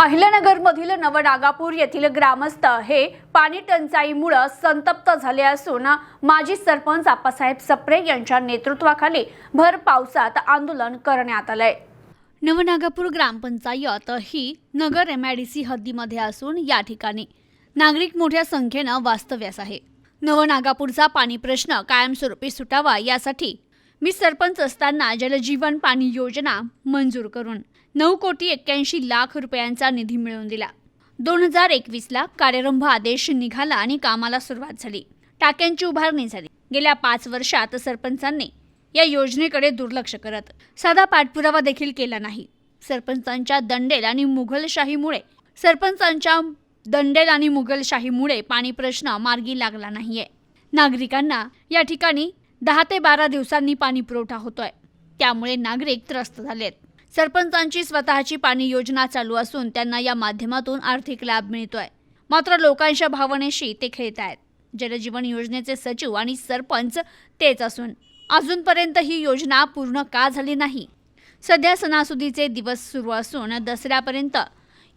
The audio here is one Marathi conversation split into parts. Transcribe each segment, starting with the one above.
अहिल्यानगरमधील नवनागापूर येथील ग्रामस्थ हे पाणी टंचाईमुळं संतप्त झाले असून माजी सरपंच आप्पासाहेब सप्रे यांच्या नेतृत्वाखाली भर पावसात आंदोलन करण्यात आलंय. नवनागापूर ग्रामपंचायत ही Nagar M I D C हद्दीमध्ये असून या ठिकाणी नागरिक मोठ्या संख्येनं वास्तव्यास आहे. नवनागापूरचा पाणी प्रश्न कायमस्वरूपी सुटावा यासाठी मी सरपंच असताना जलजीवन पाणी योजना मंजूर करून नऊ कोटी एक्क्याऐंशी लाख रुपयांचा निधी मिळवून दिला. दोन हजार एकवीसला कार्यरंभ आदेश निघाला आणि कामाला सुरुवात झाली. टाक्यांची उभारणी झाली. गेल्या पाच वर्षात सरपंचांनी या योजनेकडे दुर्लक्ष करत साधा पाठपुरावा देखील केला नाही. सरपंचांच्या दंडेल आणि मुघलशाहीमुळे सरपंचांच्या दंडेल आणि मुघलशाहीमुळे पाणी प्रश्न मार्गी लागला नाहीये. नागरिकांना या ठिकाणी दहा ते बारा दिवसांनी पाणी पुरवठा होतोय. त्यामुळे नागरिक त्रस्त झालेत. सरपंचांची स्वतःची पाणी योजना चालू असून त्यांना या माध्यमातून आर्थिक लाभ मिळतोय. मात्र लोकांच्या भावनेशी ते खेळत आहेत. जलजीवन योजनेचे सचिव आणि सरपंच तेच असून अजूनपर्यंत ही योजना पूर्ण का झाली नाही? सध्या सणासुदीचे दिवस सुरू असून दसऱ्यापर्यंत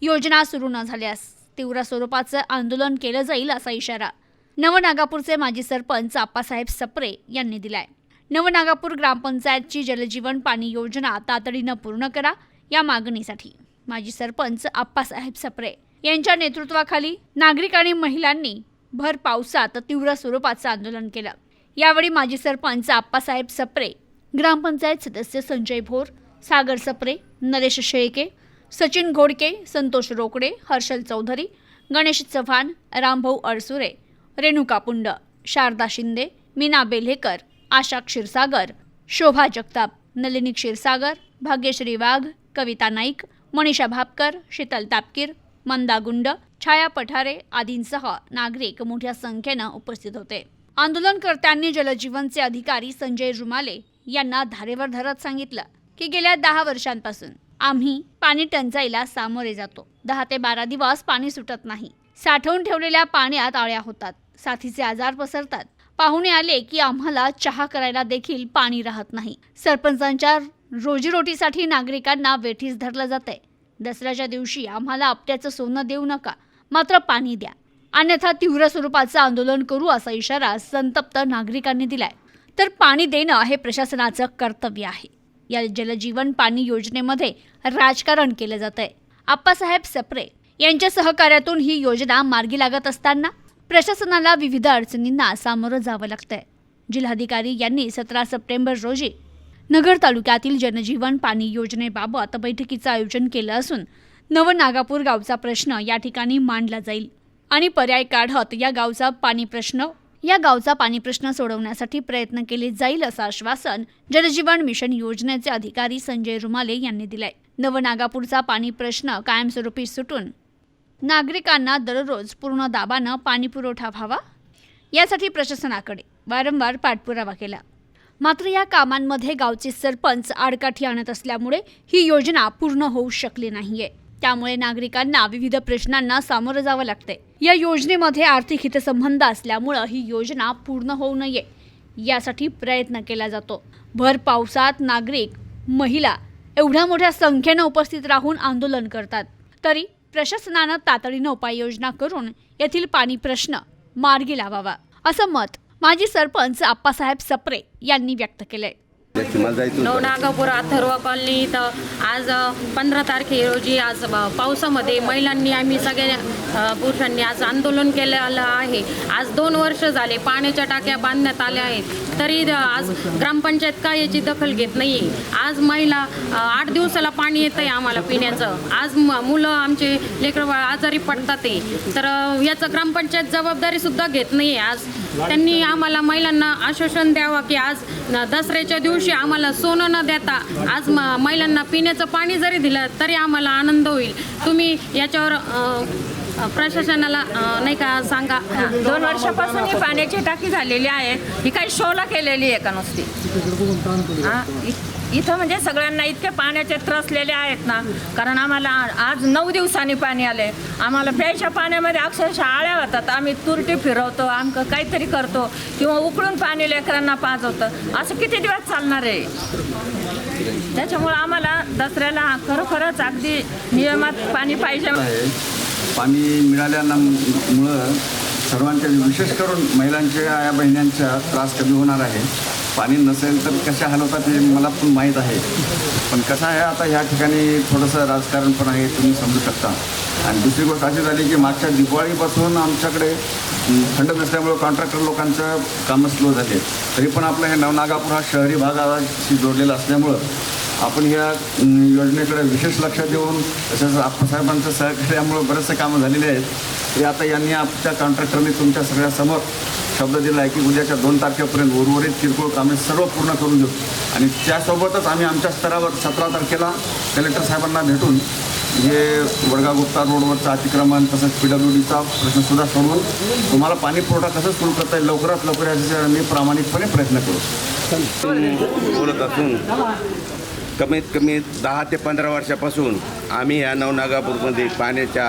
योजना सुरू न झाल्यास तीव्र स्वरूपाचं आंदोलन केलं जाईल असा इशारा नवनागापूरचे माजी सरपंच आप्पासाहेब सप्रे यांनी दिलाय. नवनागापूर ग्रामपंचायतची जलजीवन पाणी योजना तातडीनं पूर्ण करा या मागणीसाठी. माजी सरपंच आप्पासाहेब सप्रे यांच्या नेतृत्वाखाली नागरिक आणि महिलांनी भर पावसात तीव्र स्वरूपाचं आंदोलन केलं. यावेळी माजी सरपंच आप्पासाहेब सप्रे ग्रामपंचायत सदस्य संजय भोर सागर सप्रे नरेश शेळके सचिन घोडके संतोष रोकडे हर्षल चौधरी गणेश चव्हाण रामभाऊ अडसुरे रेणुका पुंड शारदा शिंदे मीना बेल्हेकर आशा क्षीरसागर शोभा जगताप नलिनी क्षीरसागर भाग्यश्री वाघ कविता नाईक मनीषा भापकर शीतल तापकीर मंदा गुंड छाया पठारे आदींसह नागरिक मोठ्या संख्येनं उपस्थित होते. आंदोलनकर्त्यांनी जलजीवनचे अधिकारी संजय रुमाले यांना धारेवर धरत सांगितलं की गेल्या दहा वर्षांपासून आम्ही पाणी टंचाईला सामोरे जातो. दहा ते बारा दिवस पाणी सुटत नाही. साठवून ठेवलेल्या पाण्यात आळ्या होतात. साथीचे आजार पसरतात. पाहुणे आले की आम्हाला चहा करायला देखील पाणी राहत नाही. सरपंचांच्या रोजीरोटीसाठी नागरिकांना वेठीस धरलं जातंय. दसऱ्याच्या दिवशी आम्हाला आपट्याचं सोनं देऊ नका मात्र पाणी द्या. अन्यथा तीव्र स्वरूपाचं आंदोलन करू असा इशारा संतप्त नागरिकांनी दिलाय. तर पाणी देणं हे प्रशासनाचं कर्तव्य आहे. या जलजीवन पाणी योजनेमध्ये राजकारण केलं जात आहे आप्पासाहेब सप्रे यांच्या सहकार्यातून ही योजना मार्गी लागत असताना प्रशासनाला विविध अडचणींना सामोरं जावं लागतंय. जिल्हाधिकारी यांनी सतरा सप्टेंबर रोजी नगर तालुक्यातील जनजीवन पाणी योजनेबाबत बैठकीचं आयोजन केलं असून नवनागापूर गावचा प्रश्न या ठिकाणी मांडला जाईल आणि पर्याय काढत या गावचा पाणी प्रश्न या गावचा पाणी प्रश्न सोडवण्यासाठी प्रयत्न केले जाईल असं आश्वासन जलजीवन मिशन योजनेचे अधिकारी संजय रुमाले यांनी दिलंय. नवनागापूरचा पाणी प्रश्न कायमस्वरूपी सुटून नागरिकांना दररोज पूर्ण दाबानं पाणीपुरवठा व्हावा? यासाठी प्रशासनाकडे वारंवार पाठपुरावा केला. मात्र या कामांमध्ये गावचे सरपंच आडकाठी आणत असल्यामुळे ही योजना पूर्ण होऊ शकली नाहीये. त्यामुळे नागरिकांना विविध प्रश्नांना सामोरं जावं लागतंय. या योजनेमध्ये आर्थिक हितसंबंध असल्यामुळं ही योजना पूर्ण होऊ नये यासाठी प्रयत्न केला जातो. भर पावसात नागरिक महिला एवढ्या मोठ्या संख्येनं उपस्थित राहून आंदोलन करतात. तरी प्रशासनानं तातडीनं उपाययोजना करून येथील पाणी प्रश्न मार्गी लावावा असं मत माजी सरपंच आप्पासाहेब सप्रे यांनी व्यक्त केलंय. मला जायचं नवनागापूर अथर्व कॉलनी इथं आज पंधरा तारखे रोजी आज पावसामध्ये महिलांनी आम्ही सगळ्या पुरुषांनी आज आंदोलन केलेलं आहे. आज दोन वर्ष झाले पाण्याच्या टाक्या बांधण्यात आल्या आहेत. तरी आज ग्रामपंचायत काय याची दखल घेत नाही आहे आज महिला आठ दिवसाला पाणी येतं आहे आम्हाला पिण्याचं. आज म- मुलं आमचे लेकर बाळ आजारी पडतात आहे तर याचं ग्रामपंचायत जबाबदारीसुद्धा घेत नाही आहे आज. त्यांनी आम्हाला महिलांना आश्वासन द्यावं की आज न- दसऱ्याच्या दिवशी आम्हाला सोनं न देता आज म- महिलांना पिण्याचं पाणी जरी दिलं तरी आम्हाला आनंद होईल. तुम्ही याच्यावर प्रशासनाला नाही का सांगा. दोन वर्षापासून ही पाण्याची टाकी झालेली आहे. ही काही शोला केलेली आहे का नुसती? हा, इ- इथं म्हणजे सगळ्यांना इतके पाण्याचे त्रसलेले आहेत ना. कारण आम्हाला आज नऊ दिवसांनी पाणी आले आम्हाला प्यायच्या पाण्यामध्ये अक्षरशः आळ्या होतात. आम्ही तुरटी फिरवतो आमकं काहीतरी करतो. किंवा उकळून पाणी लेकरांना पाजवतं. असं किती दिवस चालणार आहे? त्याच्यामुळं आम्हाला दसऱ्याला खरोखरच अगदी नियमात पाणी पाहिजे. आहे पाणी मिळाल्यामुळं सर्वांच्या विशेष करून महिलांच्या या बहिण्यांचा त्रास कमी होणार आहे. पाणी नसेल तर कशा हाल होतात हे मला पण माहीत आहे. पण कसं आहे आता ह्या ठिकाणी थोडंसं राजकारण पण आहे तुम्ही समजू शकता. आणि दुसरी गोष्ट अशी झाली की मागच्या दिवाळीपासून आमच्याकडे थंड नसल्यामुळं कॉन्ट्रॅक्टर लोकांचं कामं स्लो झाले तरी पण आपलं हे नवनागापूर हा शहरी भागाशी जोडलेला असल्यामुळं आपण ह्या योजनेकडे विशेष लक्ष देऊन तसंच आप्पासाहेबांचं सहकार्यामुळं बरेचसे कामं झालेले आहेत. तरी आता यांनी आपल्या कॉन्ट्रॅक्टरने तुमच्या सगळ्यासमोर शब्द दिला आहे की उद्याच्या दोन तारखेपर्यंत उर्वरित किरकोळ कामे सर्व पूर्ण करून देऊ. आणि त्यासोबतच आम्ही आमच्या स्तरावर सतरा तारखेला कलेक्टर साहेबांना भेटून हे वडगा गुप्ता रोडवरचं अतिक्रमण तसंच पी डब्ल्यू डीचा प्रश्नसुद्धा सोडवून तुम्हाला पाणी पुरवठा कसं सुरू करता येईल लवकरात लवकर याचे आम्ही प्रामाणिकपणे प्रयत्न करू. बोलत असून कमीत कमी दहा ते पंधरा वर्षापासून आम्ही या नवनागापूरमध्ये पाण्याच्या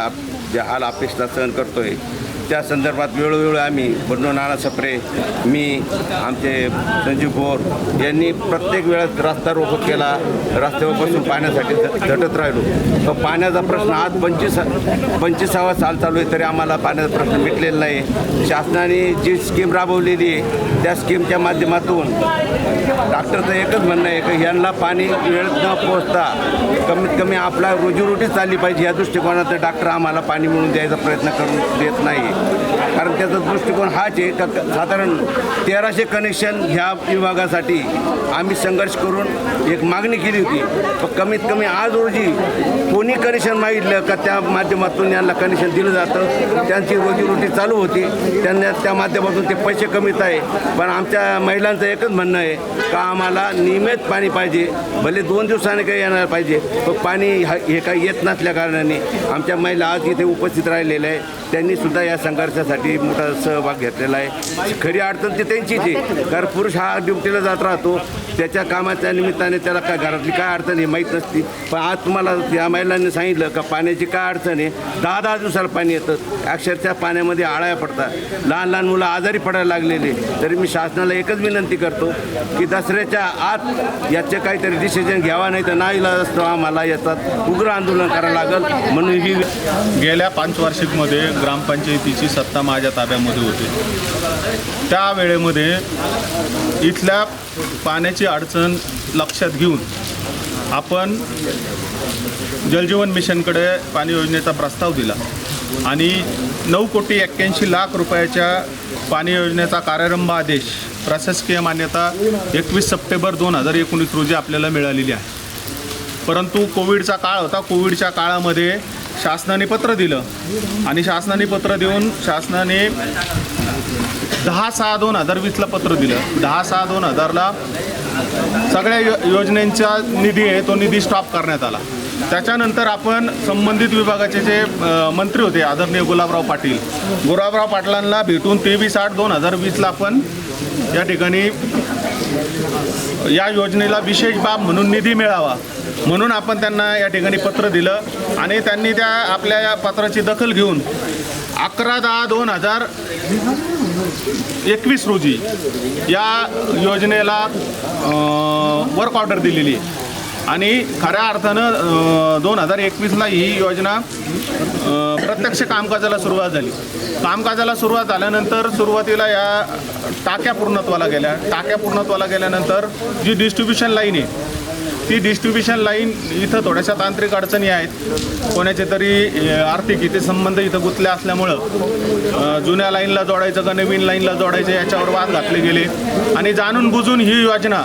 ज्या हाल अपेक्षा सहन आहे त्या संदर्भात वेळोवेळी आम्ही बंडो नाना सप्रे मी आमचे संजीव बोर यांनी प्रत्येक वेळेस रस्ता रोको केला. रस्त्यावर बसून पाण्यासाठी झटत राहिलो. तर पाण्याचा प्रश्न आज पंचवीस पंचवीसावा साल चालू आहे तरी आम्हाला पाण्याचा प्रश्न मिटलेला नाही. शासनाने जी स्कीम राबवलेली आहे त्या स्कीमच्या माध्यमातून डॉक्टरचं एकच म्हणणं आहे की यांना पाणी वेळेत न पोचता कमीत कमी आपला रोजीरोटी चालली पाहिजे. या दृष्टिकोनात डॉक्टर आम्हाला पाणी मिळून द्यायचा प्रयत्न करून देत नाही. कारण त्याचा दृष्टिकोन हाच आहे का साधारण तेराशे कनेक्शन ह्या विभागासाठी आम्ही संघर्ष करून एक मागणी केली होती. पण कमीत कमी आज रोजी कोणी कनेक्शन मागितलं का त्या माध्यमातून यांना कनेक्शन दिलं जातं? त्यांची रोजीरोटी चालू होती. त्यांना त्या माध्यमातून ते पैसे कमीत आहे. पण आमच्या महिलांचं एकच म्हणणं आहे का आम्हाला नियमित पाणी पाहिजे. भले दोन दिवसाने काही येणार पाहिजे पण पाणी हा- हे काही येत नसल्या कारणाने आमच्या महिला आज इथे उपस्थित राहिलेल्या आहे त्यांनी सुद्धा या संघर्षासाठी मोठा सहभाग घेतलेला आहे. खरी अडचण ती त्यांचीच आहे. कारण पुरुष हा ड्युटीला जात राहतो. त्याच्या कामाच्या निमित्ताने त्याला काय घरातली काय अडचण आहे माहीत नसती. पण आज तुम्हाला या महिलांनी सांगितलं का पाण्याची काय अडचण आहे? दहा दहा दिवसाला पाणी येतं. अक्षरशः पाण्यामध्ये आळ्या पडतात. लहान लहान मुलं आजारी पडायला लागलेले तरी मी शासनाला एकच विनंती करतो की दसऱ्याच्या आत याचे काहीतरी डिसिजन घ्यावा नाही तर नाही असतो आम्हाला. याचा उग्र आंदोलन करावं लागेल म्हणून ही गेल्या पाच वार्षिकमध्ये ग्रामपंचायतीची सत्ता माझ्या ताब्यामध्ये होती. त्या वेळेमध्ये इथल्या पाण्याची अडचण लक्षात घेऊन आपण जलजीवन मिशनकडे पाणी योजनेचा प्रस्ताव दिला. आणि नऊ कोटी एक्क्याऐंशी लाख रुपयाच्या पाणी योजनेचा कार्यारंभ आदेश प्रशासकीय मान्यता एकवीस सप्टेंबर दोन हजार एकोणीस रोजी आपल्याला मिळालेली आहे. परंतु कोविडचा काळ होता. कोविडच्या काळामध्ये शासनाने पत्र दिलं आणि शासनाने पत्र देऊन शासनाने दहा सहा दोन हजार वीसला पत्र दिलं. दहा सहा दोन हजारला सगळ्या यो योजनेंचा निधी आहे तो निधी स्टॉप करण्यात आला. त्याच्यानंतर आपण संबंधित विभागाचे जे मंत्री होते आदरणीय गुलाबराव पाटील गुलाबराव पाटलांना भेटून तेवीस आठ दोन हजार वीसला आपण या ठिकाणी या योजनेला विशेष बाब म्हणून निधी मिळावा म्हणून आपण त्यांना या ठिकाणी पत्र दिलं आणि त्यांनी त्या आपल्या या पत्राची दखल घेऊन अकरा दहा दोन हजार एकवीस रोजी या योजनेला वर्क ऑर्डर दिलेली आहे. आणि खऱ्या अर्थानं दोन हजार एकवीसला ही योजना प्रत्यक्ष कामकाजाला सुरुवात झाली. कामकाजाला सुरुवात झाल्यानंतर सुरुवातीला या टाक्या पूर्णत्वाला गेल्या. टाक्या पूर्णत्वाला गेल्यानंतर जी डिस्ट्रीब्युशन लाईन आहे ती डिस्ट्रीब्युशन लाईन इथं थोड्याशा तांत्रिक अडचणी आहेत. कोणाचे तरी आर्थिक इथे संबंध इथं गुंतले असल्यामुळं जुन्या लाईनला जोडायचं का नवीन लाईनला जोडायचं याच्यावर वाद घातले गेले. आणि जाणून बुजून ही योजना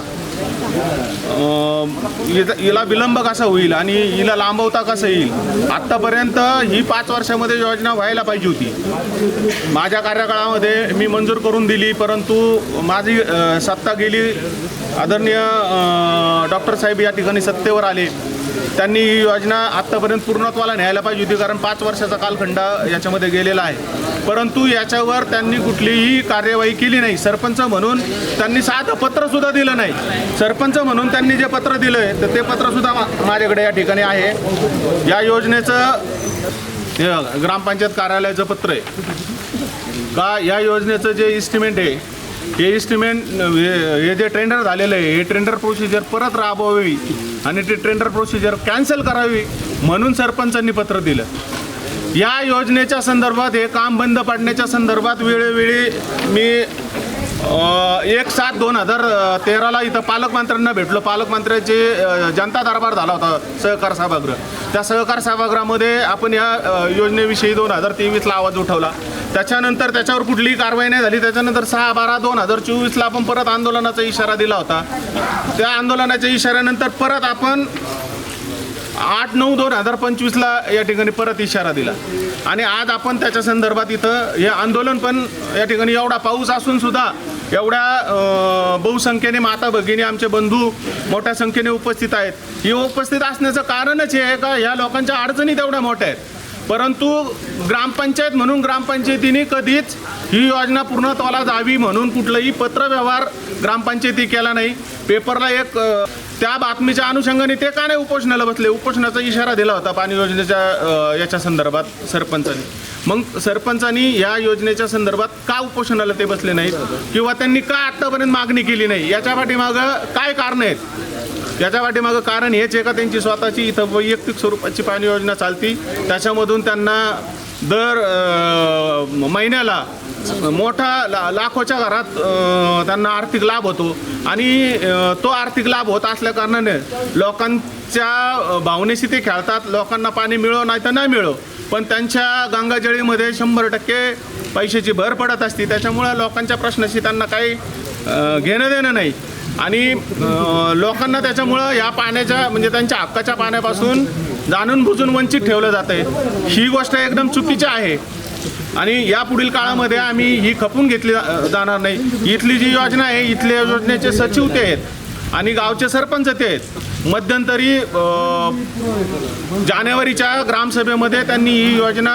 हिला विलंब कसा होईल आणि हिला लांबवता कसं येईल? आत्तापर्यंत ही पाच वर्षामध्ये योजना व्हायला पाहिजे होती. माझ्या कार्यकाळामध्ये मी मंजूर करून दिली परंतु माझी सत्ता गेली. आदरणीय डॉक्टर साहेब या ठिकाणी सत्तेवर आले. त्यांनी ही योजना आत्तापर्यंत पूर्णत्वाला न्यायला पाहिजे होती कारण पाच वर्षाचा कालखंड याच्यामध्ये गेलेला आहे. परंतु याच्यावर त्यांनी कुठलीही कार्यवाही केली नाही. सरपंच म्हणून त्यांनी साधं पत्रसुद्धा दिलं नाही. सरपंच म्हणून त्यांनी जे पत्र दिलं आहे तर ते पत्रसुद्धा मा- माझ्याकडे या ठिकाणी आहे. या योजनेचं हे ग्रामपंचायत कार्यालयाचं पत्र आहे. का या योजनेचं जे इस्टिमेट आहे हे इस्टिमेंट हे जे टेंडर झालेलं आहे हे टेंडर प्रोसिजर परत राबवावी आणि ते टेंडर प्रोसिजर कॅन्सल करावी म्हणून सरपंचांनी पत्र दिलं. या योजनेच्या संदर्भात हे काम बंद पाडण्याच्या संदर्भात वेळोवेळी मी एक सात दोन हजार तेराला इथं पालकमंत्र्यांना भेटलो. पालकमंत्र्याचे जनता दरबार झाला होता सहकार सभागृह. त्या सहकार सभागृहामध्ये आपण या योजनेविषयी दोन हजार तेवीसला आवाज उठवला. त्याच्यानंतर त्याच्यावर कुठलीही कारवाई नाही झाली. त्याच्यानंतर सहा बारा दोन हजार चोवीसला आपण परत आंदोलनाचा इशारा दिला होता. त्या आंदोलनाच्या इशाऱ्यानंतर परत आपण आठ नऊ दोन हजार पंचवीसला या ठिकाणी परत इशारा दिला. आणि आज आपण त्याच्या संदर्भात इथं हे आंदोलन पण या ठिकाणी एवढा पाऊस असून सुद्धा एवढ्या बहुसंख्येने माता भगिनी आमचे बंधू मोठ्या संख्येने उपस्थित आहेत. ही उपस्थित असण्याचं कारणच हे आहे का? ह्या लोकांच्या अडचणी तेवढ्या मोठ्या आहेत. परंतु ग्रामपंचायत म्हणून ग्रामपंचायतीने कधीच ही योजना पूर्णत्वाला जावी म्हणून कुठलंही पत्रव्यवहार ग्रामपंचायती केला नाही. पेपरला एक त्या बातमीच्या अनुषंगाने ते का नाही उपोषणाला बसले? उपोषणाचा इशारा दिला होता पाणी योजनेच्या याच्या संदर्भात सरपंचांनी. मग सरपंचांनी या योजनेच्या संदर्भात का उपोषणाला ते बसले नाहीत? किंवा त्यांनी का आत्तापर्यंत मागणी केली नाही? याच्या पाठीमागं काय कारण आहेत? याच्या पाठीमागं कारण हेच आहे का त्यांची स्वतःची इथं वैयक्तिक स्वरूपाची पाणी योजना चालती? त्याच्यामधून त्यांना दर महिन्याला मोठा ला लाखोच्या घरात त्यांना आर्थिक लाभ होतो. आणि तो आर्थिक लाभ होत असल्या कारणाने लोकांच्या भावनेशी ते खेळतात. लोकांना पाणी मिळो नाही तर नाही मिळो. पण त्यांच्या गंगाजळीमध्ये शंभर टक्के पैशाची भर पडत असते. त्याच्यामुळं लोकांच्या प्रश्नाशी त्यांना काही घेणं देणं नाही. आणि लोकांना त्याच्यामुळं या पाण्याच्या म्हणजे त्यांच्या हक्काच्या पाण्यापासून जाणून बुजून वंचित ठेवलं जातं आहे ही गोष्ट एकदम चुकीची आहे. आणि या पुढील काळामध्ये आम्ही ही खपून घेतली जाणार नाही. इथली जी योजना आहे इथल्या योजनेचे सचिव ते आहेत आणि गावचे सरपंच ते आहेत. मध्यंतरी जानेवारीच्या ग्रामसभेमध्ये त्यांनी ही योजना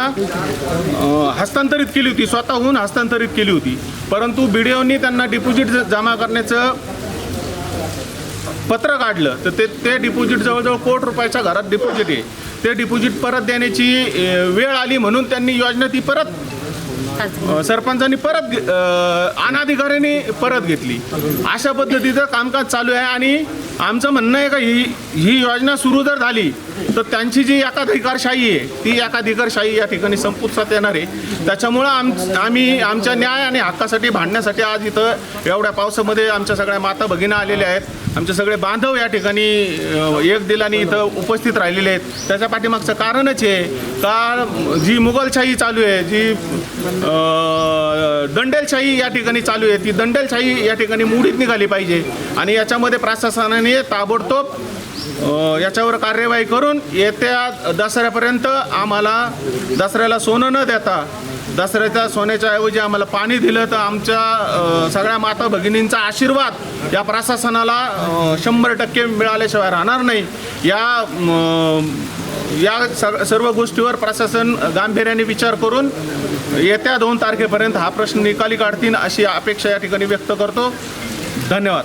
हस्तांतरित केली होती. स्वतःहून हस्तांतरित केली होती. परंतु बी डी ओनी त्यांना डिपॉझिट जमा करण्याचं पत्र काढलं. तर ते ते डिपॉझिट जवळजवळ कोट रुपयाच्या घरात डिपॉझिट आहे. ते डिपॉझिट परत देण्याची वेळ आली म्हणून त्यांनी योजना ती परत अ, सरपंचांनी परत घे- अ, परत घेतली. अशा पद्धतीचं कामकाज चालू आहे आणि आमचं म्हणणं आहे का ही ही योजना सुरू जर झाली तर त्यांची जी एकाधिकारशाही आहे ती एकाधिकारशाही या ठिकाणी संपुष्टात येणार आहे. त्याच्यामुळं आम आम्ही आमच्या न्याय आणि हक्कासाठी भांडण्यासाठी आज इथं एवढ्या पावसामध्ये आमच्या सगळ्या माता भगिना आलेल्या आहेत. आमचे सगळे बांधव या ठिकाणी एक दिलाने इथं उपस्थित राहिलेले आहेत. त्याच्या पाठीमागचं कारणच आहे का जी मुघलशाही चालू आहे जी दंडेलशाही या ठिकाणी चालू आहे ती दंडेलशाही या ठिकाणी मुडीत निघाली पाहिजे. आणि याच्यामध्ये प्रशासनाने ताबडतोब याच्यावर कार्यवाही करून येत्या दसऱ्यापर्यंत आम्हाला दसऱ्याला सोनं न देता दसऱ्याच्या सोन्याच्या ऐवजी आम्हाला पाणी दिलं तर आमच्या सगळ्या माता भगिनींचा आशीर्वाद या प्रशासनाला शंभर टक्के मिळाल्याशिवाय राहणार नाही. या या सग- सर्व गोष्टीवर प्रशासन गांभीर्याने विचार करून येत्या दोन तारखेपर्यंत हा प्रश्न निकाली काढतील अशी अपेक्षा या ठिकाणी व्यक्त करतो. धन्यवाद.